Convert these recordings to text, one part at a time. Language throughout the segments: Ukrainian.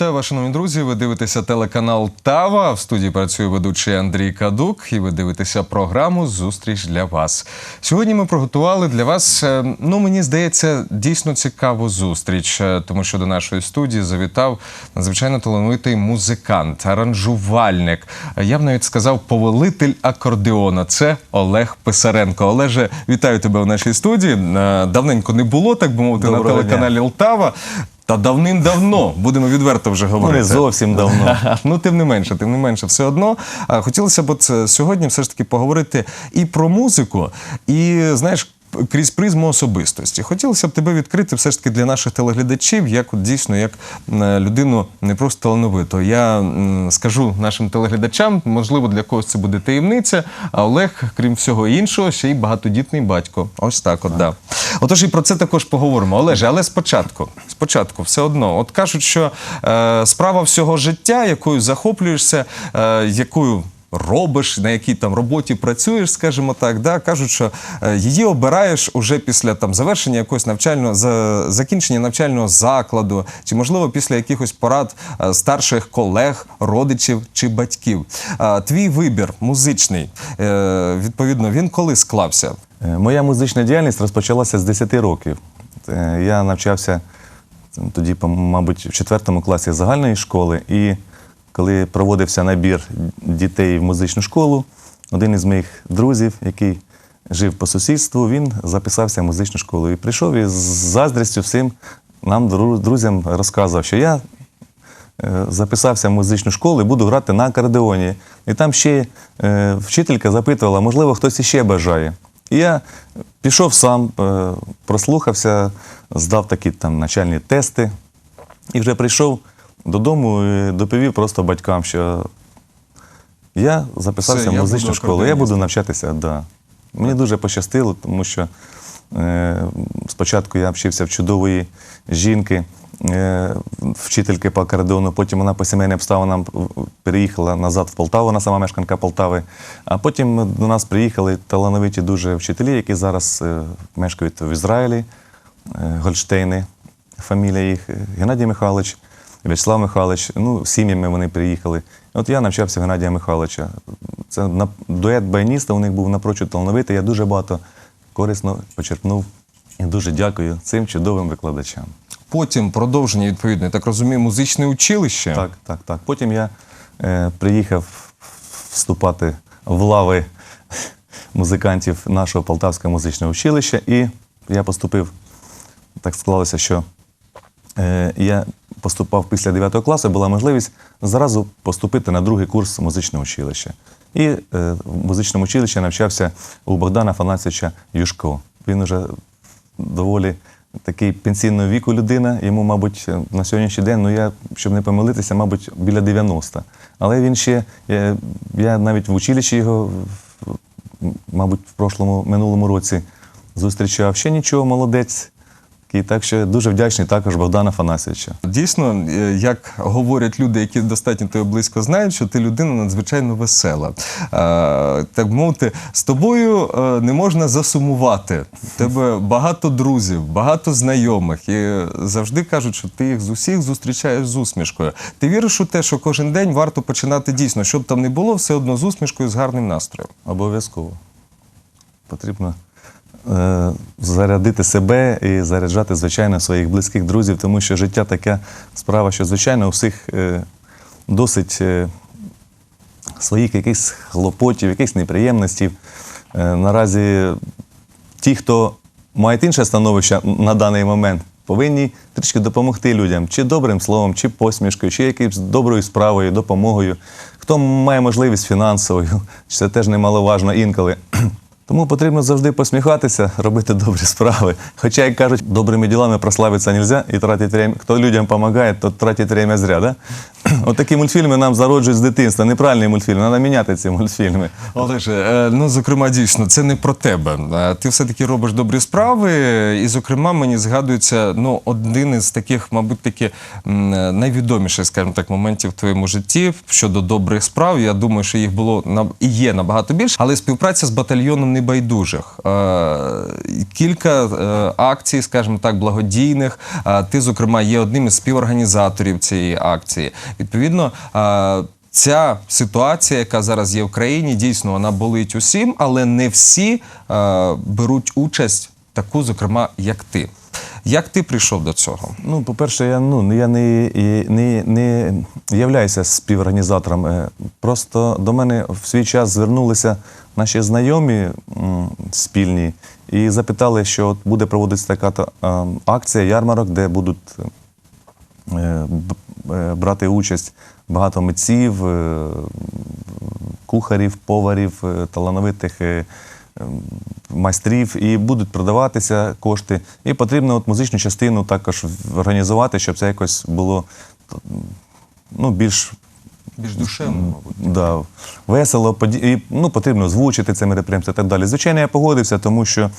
Вітаю вас, шановні друзі. Ви дивитеся телеканал Тава. В студії працює ведучий Андрій Кадук, і ви дивитеся програму Зустріч для вас. Сьогодні ми приготували для вас, е, ну мені здається, дійсно цікаву зустріч, е, тому що до нашої студії завітав надзвичайно талановитий музикант, аранжувальник. Я б навіть сказав, повелитель акордеона. Це Олег Писаренко. Олеже, вітаю тебе у нашій студії. Е, Давненько не було, так би мовити, Доброго на телеканалі Лтава. Та давним-давно будемо відверто вже Ну, говорити. не зовсім давно. Ну, тим не менше, тим не менше, все одно. Хотілося б от е, сьогодні все ж таки поговорити і про музику, і знаєш. Крізь призму особистості. Хотілося б тебе відкрити все ж таки для наших телеглядачів, як от дійсно як людину не просто талановиту. Я скажу нашим телеглядачам, можливо, для когось це буде таємниця. А Олег, крім всього іншого, ще й багатодітний батько. Ось так, от да. Отож, і про це також поговоримо. Олеже, але спочатку, спочатку, все одно, от кажуть, що е, справа всього життя, якою захоплюєшся, е, якою. Робиш, на якій там роботі працюєш, скажімо так, да? кажуть, що е, її обираєш уже після там завершення якогось навчального за закінчення навчального закладу, чи можливо після якихось порад е, старших колег, родичів чи батьків. Е, твій вибір музичний, відповідно, він коли склався? Моя музична діяльність розпочалася з 10 років. Я навчався тоді, мабуть, в 4 класі загальної школи. І коли проводився набір дітей в музичну школу, один із моїх друзів, який жив по сусідству, він записався в музичну школу. І прийшов і з заздрістю всім нам, друзям, розказував, що я е, записався в музичну школу і буду грати на акордеоні. І там ще е, вчителька запитувала, можливо, хтось іще бажає. І я пішов сам, е, прослухався, здав такі там начальні тести і вже прийшов додому і доповів просто батькам, що я записався Все, в я музичну буду школу, я акордеоністом. буду навчатися, да. Мені дуже пощастило, тому що е, спочатку я вчився в чудової жінки, е, вчительки по акордеону, потім вона по сімейним обставинам переїхала назад в Полтаву, вона сама мешканка Полтави. А потім до нас приїхали талановиті дуже вчителі, які зараз е, мешкають в Ізраїлі, е, Гольштейни, фамілія їх, Геннадій Михайлович. В'ячеслав Михайлович, ну, сім'ями вони приїхали. От я навчався Геннадія Михайловича. Це на, дует баяніста у них був напрочуд талановитий. Я дуже багато корисно почерпнув і дуже дякую цим чудовим викладачам. Потім продовження, відповідно, я так розумію, музичне училище. Так, так, так. Потім я е, приїхав вступати в лави музикантів нашого Полтавського музичного училища, і я поступив, так склалося, що е, я поступав після 9 класу, була можливість зразу поступити на другий курс музичного училища. І е, в музичному училищі навчався у Богдана Фанасовича Юшко. Він уже доволі такий пенсійного віку людина. Йому, мабуть, на сьогоднішній день, ну я, щоб не помилитися, мабуть, біля 90. Але він ще, я, я навіть в училищі його, мабуть, в прошлому минулому році зустрічав. Ще нічого, молодець. І так що дуже вдячний також Богдана Фанасовича. Дійсно, е, як говорять люди, які достатньо тебе близько знають, що ти людина надзвичайно весела. Е, Так мовити, з тобою е, не можна засумувати. У тебе багато друзів, багато знайомих, і завжди кажуть, що ти їх з усіх зустрічаєш з усмішкою. Ти віриш у те, що кожен день варто починати дійсно, щоб там не було, все одно з усмішкою, з гарним настроєм. Обов'язково. Потрібно зарядити себе і заряджати, звичайно, своїх близьких друзів, тому що життя така справа, що, звичайно, у всіх е, досить е, своїх якихось хлопотів, якихось неприємностей. Е, наразі ті, хто мають інше становище на даний момент, повинні трішки допомогти людям, чи добрим словом, чи посмішкою, чи якоюсь доброю справою, допомогою. Хто має можливість фінансовою, це теж немаловажно інколи. Тому потрібно завжди посміхатися, робити добрі справи. Хоча, як кажуть, добрими ділами прославитися нельзя і тратити время. Хто людям допомагає, тот тратить время зря. Да? От такі мультфільми нам зароджують з дитинства. Неправильні мультфільми, треба міняти ці мультфільми. Олеже, ну зокрема, дійсно, це не про тебе. Е, Ти все-таки робиш добрі справи, і, зокрема, мені згадується ну, один із таких, мабуть, таки найвідоміших, скажімо так, моментів в твоєму житті щодо добрих справ. Я думаю, що їх було і є набагато більше, але співпраця з батальйоном небайдужих. Е, Кілька е, акцій, скажімо так, благодійних. Е, Ти, зокрема, є одним із співорганізаторів цієї акції. Відповідно. Ця ситуація, яка зараз є в країні, дійсно вона болить усім, але не всі беруть участь таку, зокрема, як ти. Як ти прийшов до цього? Ну, по-перше, я, ну, я не, не, не являюся співорганізатором. Е, Просто до мене в свій час звернулися наші знайомі спільні і запитали, що от буде проводитися така е, акція, ярмарок, де будуть е, брати участь багато митців, кухарів, поварів, талановитих майстрів, і будуть продаватися кошти. І потрібно от музичну частину також організувати, щоб це якось було ну, більш Більш душевно, мабуть. да, весело, і, ну, потрібно озвучити це мероприємство і так далі. Звичайно, я погодився, тому що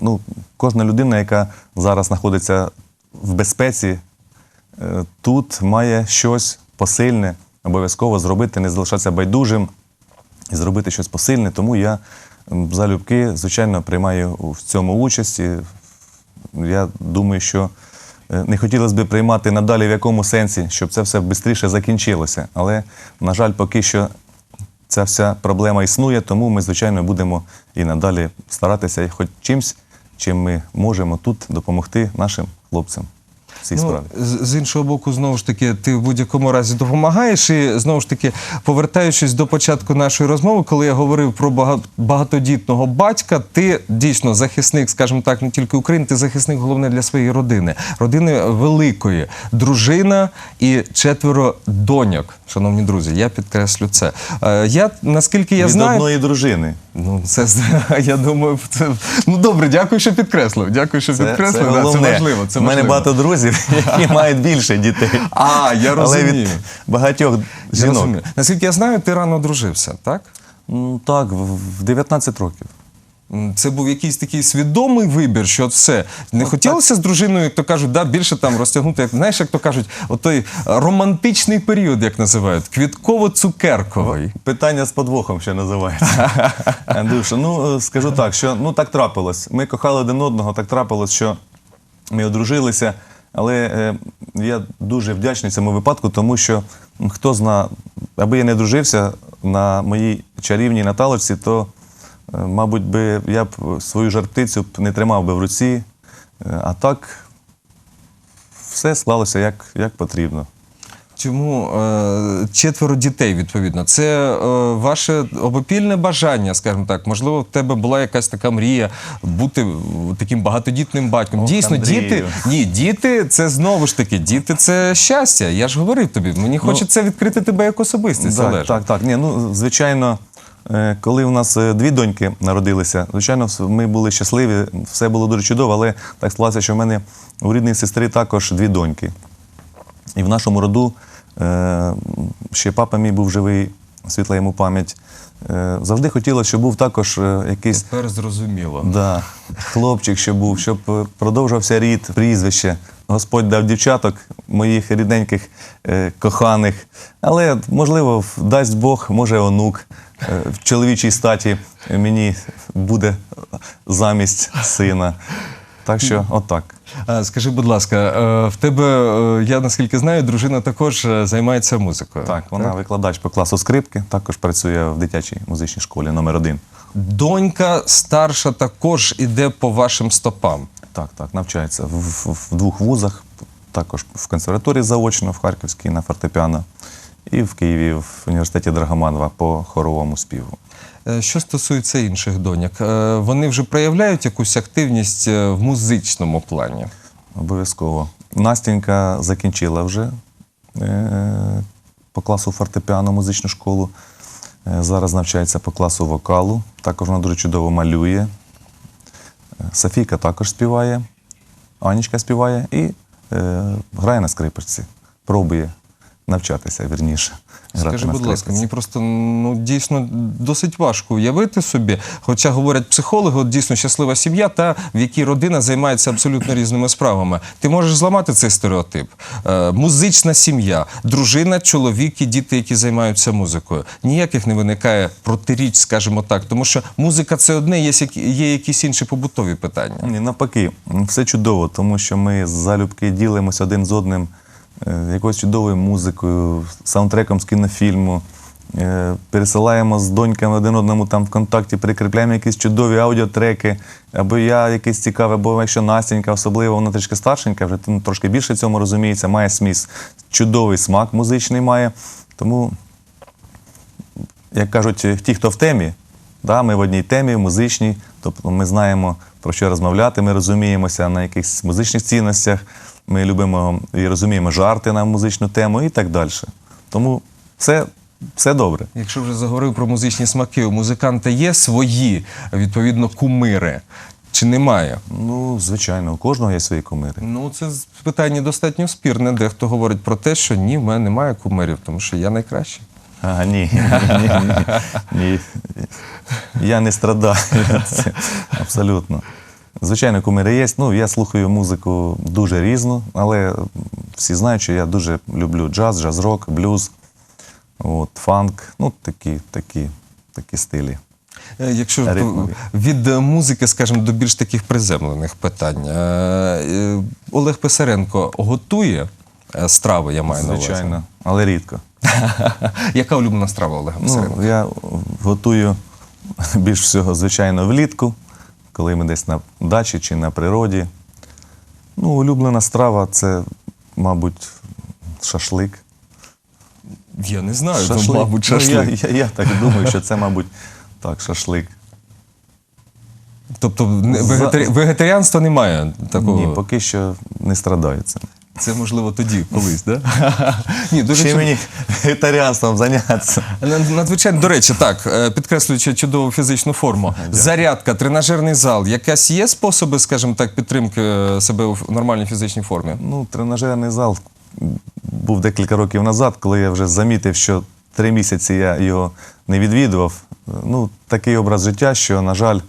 ну, кожна людина, яка зараз знаходиться в безпеці, е, тут має щось посильне обов'язково зробити, не залишатися байдужим і зробити щось посильне. Тому я залюбки, звичайно, приймаю в цьому участь. Я думаю, що е, не хотілося б приймати надалі в якому сенсі, щоб це все швидше закінчилося. Але, на жаль, поки що ця вся проблема існує, тому ми, звичайно, будемо і надалі старатися хоч чимсь, чим ми можемо тут допомогти нашим хлопцям в цій справі. Ну, з, з іншого боку, знову ж таки, ти в будь-якому разі допомагаєш. І знову ж таки, повертаючись до початку нашої розмови, коли я говорив про бага- багатодітного батька, ти дійсно захисник, скажімо так, не тільки України, ти захисник головне для своєї родини, родини великої, дружина і четверо доньок. Шановні друзі, я підкреслю це. Е, Я наскільки я Від знаю, одної дружини. Ну це я думаю, це ну добре. Дякую, що підкреслив. Дякую, що Це, підкреслив. це Да, це важливо. Це У мене важливо. багато друзів, які мають більше дітей. А, я Але розумію. від багатьох жінок. Я Наскільки я знаю, ти рано одружився, так? Ну Так, в в 19 років. Це був якийсь такий свідомий вибір, що от все. Не хотілося з дружиною, як то кажуть, да, більше там розтягнути, як знаєш, як то кажуть, от той е, романтичний період, як називають, квітково-цукерковий. Питання з подвохом ще називається. Андрюша, ну е, скажу так, що ну так трапилось. Ми кохали один одного, так трапилось, що ми одружилися. Але е, я дуже вдячний цьому випадку, тому що хто зна, аби я не дружився на моїй чарівній Наталочці, то, мабуть, би я б свою жар-птицю не тримав би в руці. Е, А так все склалося як, як потрібно. Чому е, четверо дітей, відповідно? Це е, ваше обопільне бажання, скажімо так. Можливо, в тебе була якась така мрія бути е, таким багатодітним батьком. Ох, Дійсно, Андрію. діти, ні, діти це знову ж таки, діти це щастя. Я ж говорив тобі. Мені хочеться відкрити тебе як особистість. Так, так, так. Ні, ну, звичайно, е, коли у нас е, дві доньки народилися, звичайно, ми були щасливі, все було дуже чудово, але так склалося, що в мене у рідної сестри також дві доньки. І в нашому роду е, ще папа мій був живий, світла йому пам'ять. Е, завжди хотілося, щоб був також е, якийсь Тепер зрозуміло. Да, хлопчик, що був, щоб е, продовжувався рід, прізвище. Господь дав дівчаток, моїх рідненьких, е, коханих. Але, можливо, дасть Бог, може, онук е, в чоловічій статі мені буде замість сина. Так що, отак. Скажи, будь ласка, е, в тебе, е, я наскільки знаю, дружина також е, займається музикою. Так, вона викладач по класу скрипки, також працює в дитячій музичній школі номер один. Донька старша також іде по вашим стопам. Так, так, навчається в, в, в двох вузах, також в консерваторії заочно, в Харківській на фортепіано, і в Києві в університеті Драгоманова по хоровому співу. Е, Що стосується інших доньок, е, вони вже проявляють якусь активність е, в музичному плані. Обов'язково. Настенька закінчила вже по класу фортепіано музичну школу. Зараз навчається по класу вокалу. Також вона дуже чудово малює. Софійка також співає, Анічка співає і грає на скрипочці, пробує навчатися, вірніше. грати Скажи, на будь ласка, мені просто ну дійсно досить важко уявити собі, хоча говорять психологи, от дійсно щаслива сім'я, та в якій родина займається абсолютно різними справами. Ти можеш зламати цей стереотип. Е, музична сім'я, дружина, чоловік і діти, які займаються музикою. Ніяких не виникає протиріч, скажімо так, тому що музика це одне, є, є якісь інші побутові питання. Ні, навпаки, все чудово, тому що ми залюбки ділимося один з одним якоюсь чудовою музикою, саундтреком з кінофільму. е, Пересилаємо з доньками один одному там ВКонтакті, прикріпляємо якісь чудові аудіотреки, або я якийсь цікавий, або якщо Настенька, особливо вона трішки старшенька, вже ну, трошки більше цьому розуміється, має сміс, чудовий смак музичний має. Тому як кажуть, ті, хто в темі, да, ми в одній темі, музичній, тобто ми знаємо про що розмовляти, ми розуміємося на якихось музичних цінностях, ми любимо і розуміємо жарти на музичну тему і так далі. Тому все, все добре. Якщо вже заговорив про музичні смаки, у музиканта є свої відповідно кумири. Чи немає? Ну, звичайно, у кожного є свої кумири. Ну, це питання достатньо спірне. Дехто говорить про те, що ні, в мене немає кумирів, тому що я найкращий. А, ні, ні, ні, ні. Я не страдаю. Абсолютно. Звичайно, кумири є. Ну, я слухаю музику дуже різну, але всі знають, що я дуже люблю джаз, джаз-рок, блюз, от, фанк, ну, такі, такі, такі стилі. Е, Якщо Ритмові. від е, музики, скажімо, до більш таких приземлених питань. Е, Олег Писаренко готує страви, я маю на увазі. Звичайно, але рідко. Яка улюблена страва Олега Писаренка? Ну, я готую більш всього, звичайно, влітку, коли ми десь на дачі чи на природі. Ну, улюблена страва це, мабуть, шашлик. Я не знаю, це, мабуть, Ну, шашлик. я, я, я так думаю, що це, мабуть, так, шашлик. Тобто За- вегетарі... вегетаріанства немає такого. Ні, поки що не страдаю цим. Це можливо тоді, колись, так? Ні, дуже Чи мені вегетаріанством зайнятися? Надзвичайно, до речі, так, е, підкреслюючи чудову фізичну форму. Зарядка, тренажерний зал. Якась є способи, скажімо так, підтримки е, себе ф- нормальній фізичній формі? Ну, тренажерний зал був декілька років назад, коли я вже замітив, що три місяці я його не відвідував. Ну, такий образ життя, що, на жаль,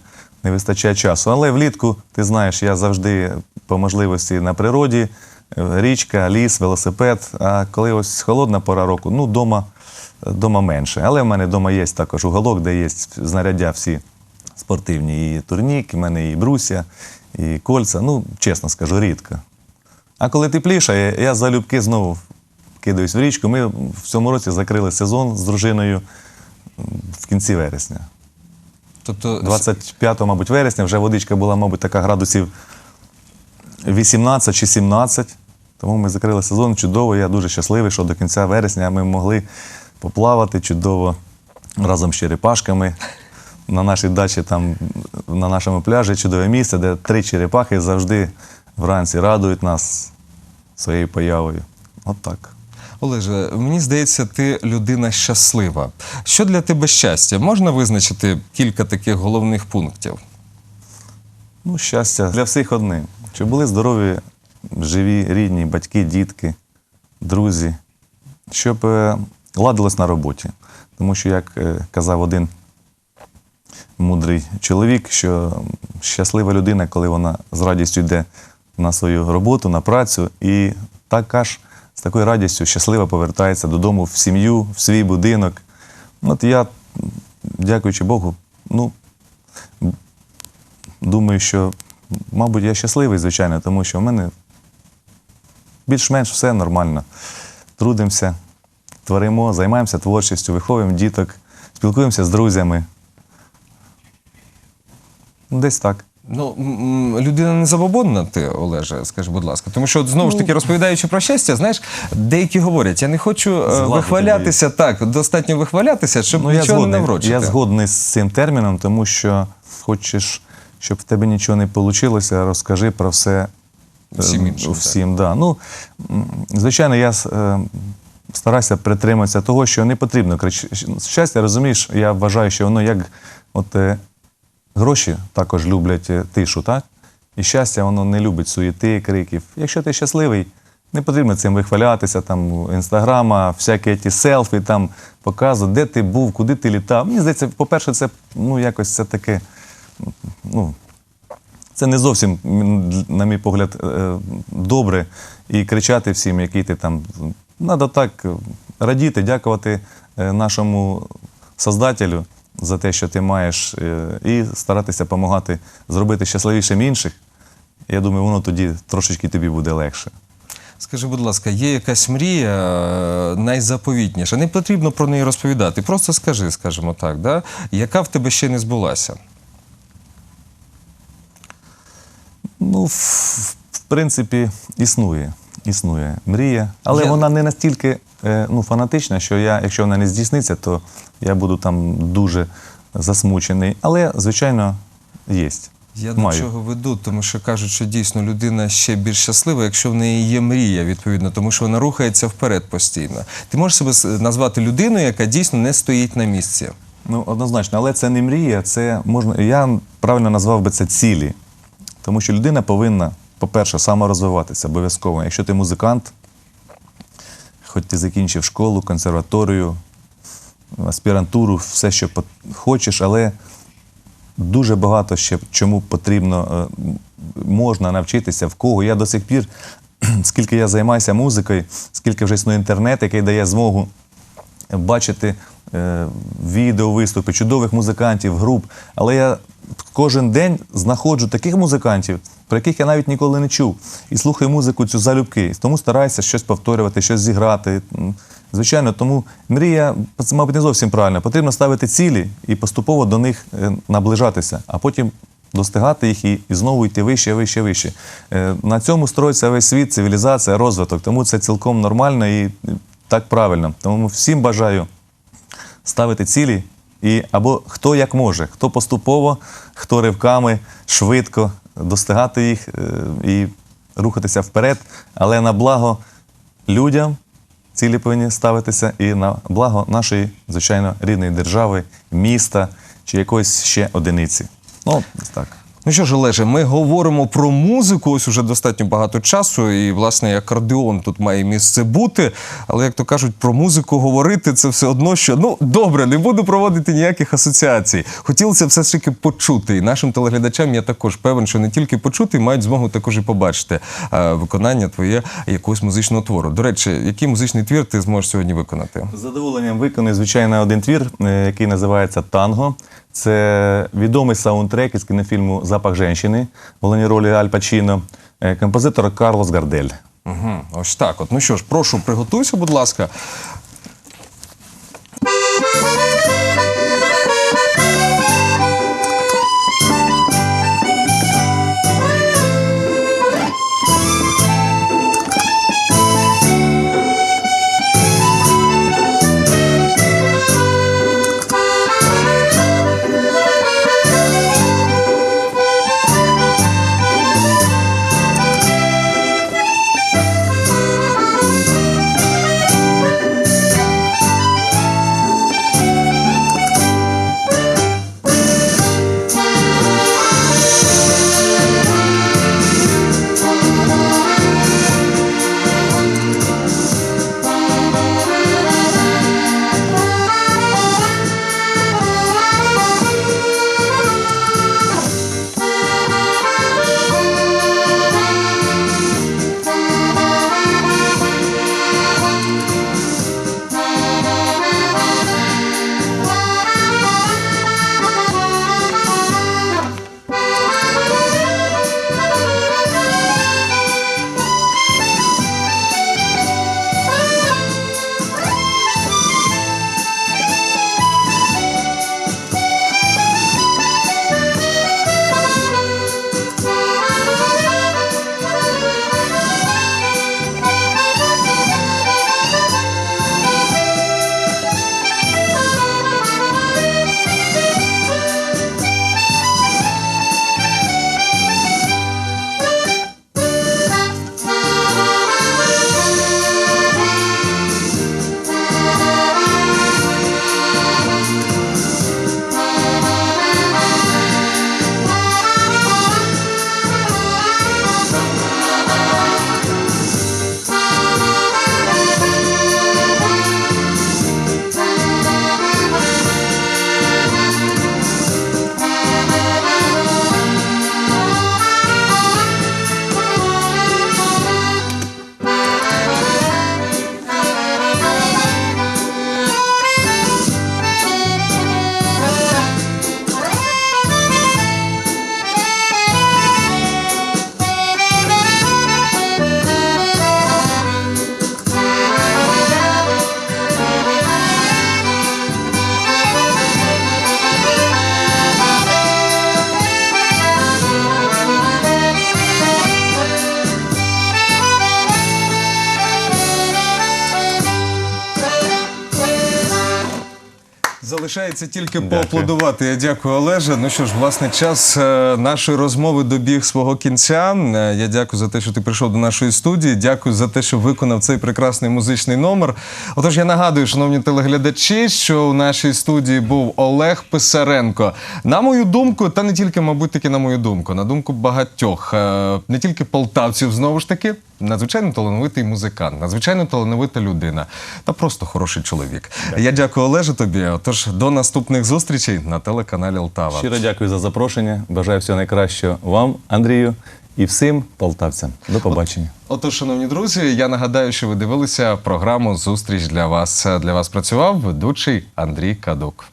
не вистачає часу. Але влітку, ти знаєш, я завжди по можливості на природі, річка, ліс, велосипед. А коли ось холодна пора року, ну, дома, дома менше. Але в мене вдома є також уголок, де є знаряддя всі спортивні. І турнік, і в мене і бруся, і кольця. Ну, чесно скажу, рідко. А коли тепліше, я залюбки знову кидаюсь в річку. Ми в цьому році закрили сезон з дружиною в кінці вересня. Тобто, 25, мабуть, вересня вже водичка була, мабуть, така градусів 18 чи 17. Тому ми закрили сезон чудово. Я дуже щасливий, що до кінця вересня ми могли поплавати чудово разом з черепашками. На нашій дачі, там, на нашому пляжі чудове місце, де три черепахи завжди вранці радують нас своєю появою. От так. Олеже, мені здається, ти людина щаслива. Що для тебе щастя? Можна визначити кілька таких головних пунктів? Ну, щастя для всіх одне. Щоб були здорові, живі, рідні, батьки, дітки, друзі, щоб е, ладилось на роботі. Тому що, як е, казав один мудрий чоловік, що щаслива людина, коли вона з радістю йде на свою роботу, на працю, і така ж з такою радістю щасливо повертається додому в сім'ю, в свій будинок. От я, дякуючи Богу, ну, думаю, що, мабуть, я щасливий, звичайно, тому що в мене більш-менш все нормально. Трудимося, творимо, займаємося творчістю, виховуємо діток, спілкуємося з друзями. Десь так. Ну, людина не забобонна, ти, Олеже, скажи, будь ласка. Тому що, от, знову ж таки, розповідаючи про щастя, знаєш, деякі говорять, я не хочу е, Згладити вихвалятися так, достатньо вихвалятися, щоб Ну, я нічого не згодний, наврочити. я згодний з цим терміном, тому що хочеш, щоб в тебе нічого не вийшло, розкажи про все е, Всім іншим. Всім, да. Ну, звичайно, я е, стараюся притриматися того, що не потрібно Щастя, розумієш, я вважаю, що воно як от, е, гроші також люблять тишу, так? І щастя, воно не любить суєти, криків. Якщо ти щасливий, Не потрібно цим вихвалятися, там інстаграма, всякі ті селфі, там показувати, де ти був, куди ти літав. Мені здається, по-перше, це ну, якось це таке. Ну, це не зовсім, на мій погляд, е, добре і кричати всім, який ти там. Треба так е, радіти, дякувати е, нашому Создателю за те, що ти маєш, і старатися допомагати зробити щасливішим інших. Я думаю, воно тоді трошечки тобі буде легше. Скажи, будь ласка, є якась мрія найзаповітніша? Не потрібно про неї розповідати. Просто скажи, скажімо так, да? яка в тебе ще не збулася? Ну, в, в принципі, існує. Існує мрія, але Я- вона не настільки е, ну, фанатична, що я, якщо вона не здійсниться, то я буду там дуже засмучений. Але, звичайно, є. Я Маю. до чого веду, тому що кажуть, що дійсно людина ще більш щаслива, якщо в неї є мрія, відповідно, тому що вона рухається вперед постійно. Ти можеш себе назвати людиною, яка дійсно не стоїть на місці. Ну, однозначно, але це не мрія, це можна. Я правильно назвав би це цілі. Тому що людина повинна, по-перше, саморозвиватися обов'язково. Якщо ти музикант, хоч ти закінчив школу, консерваторію, аспірантуру, все, що хочеш, але дуже багато ще чому потрібно, е, можна навчитися, в кого. Я до сих пір, скільки я займаюся музикою, скільки вже існує інтернет, який дає змогу бачити е, відео, виступи чудових музикантів, груп. Але я кожен день знаходжу таких музикантів, про яких я навіть ніколи не чув. І слухаю музику цю залюбки. Тому стараюся щось повторювати, щось зіграти. Звичайно, тому мрія, це, мабуть, не зовсім правильно. Потрібно ставити цілі і поступово до них е, наближатися, а потім достигати їх і, і знову йти вище, вище, вище. Е, На цьому строїться весь світ, цивілізація, розвиток. Тому це цілком нормально і так правильно. Тому всім бажаю ставити цілі, і або хто як може, хто поступово, хто ривками, швидко достигати їх е, і рухатися вперед, але на благо людям цілі повинні ставитися і на благо нашої, звичайно, рідної держави, міста чи якоїсь ще одиниці. Ну, так. Ну що ж, Олеже, ми говоримо про музику. Ось уже достатньо багато часу, і власне акордеон тут має місце бути. Але як то кажуть, про музику говорити це все одно, що ну добре, не буду проводити ніяких асоціацій. Хотілося все ж таки почути. І нашим телеглядачам я також певен, що не тільки почути, мають змогу також і побачити виконання твоє якогось музичного твору. До речі, який музичний твір ти зможеш сьогодні виконати? З задоволенням виконую, звичайно, один твір, е, який називається Танго. Це відомий саундтрек із кінофільму Запах жінки в головній ролі Аль Пачіно, композитора композитор Карлос Гардель. Угу, ось так. От ну що ж, прошу, приготуйся, будь ласка. Залишається тільки Дякую. поаплодувати. Я дякую, Олеже. Ну що ж, власне, час е, нашої розмови добіг свого кінця. Е, Я дякую за те, що ти прийшов до нашої студії. Дякую за те, що виконав цей прекрасний музичний номер. Отож, я нагадую, шановні телеглядачі, що у нашій студії був Олег Писаренко. На мою думку, та не тільки, мабуть, таки на мою думку, на думку багатьох, е, не тільки полтавців, знову ж таки, надзвичайно талановитий музикант, надзвичайно талановита людина та просто хороший чоловік. Я дякую Олеже тобі. Отож, до наступних зустрічей на телеканалі Лтава. Щиро дякую за запрошення. Бажаю всього найкращого вам, Андрію, і всім полтавцям. До побачення. Отож, шановні друзі, я нагадаю, що ви дивилися програму Зустріч для вас. Для вас працював ведучий Андрій Кадук.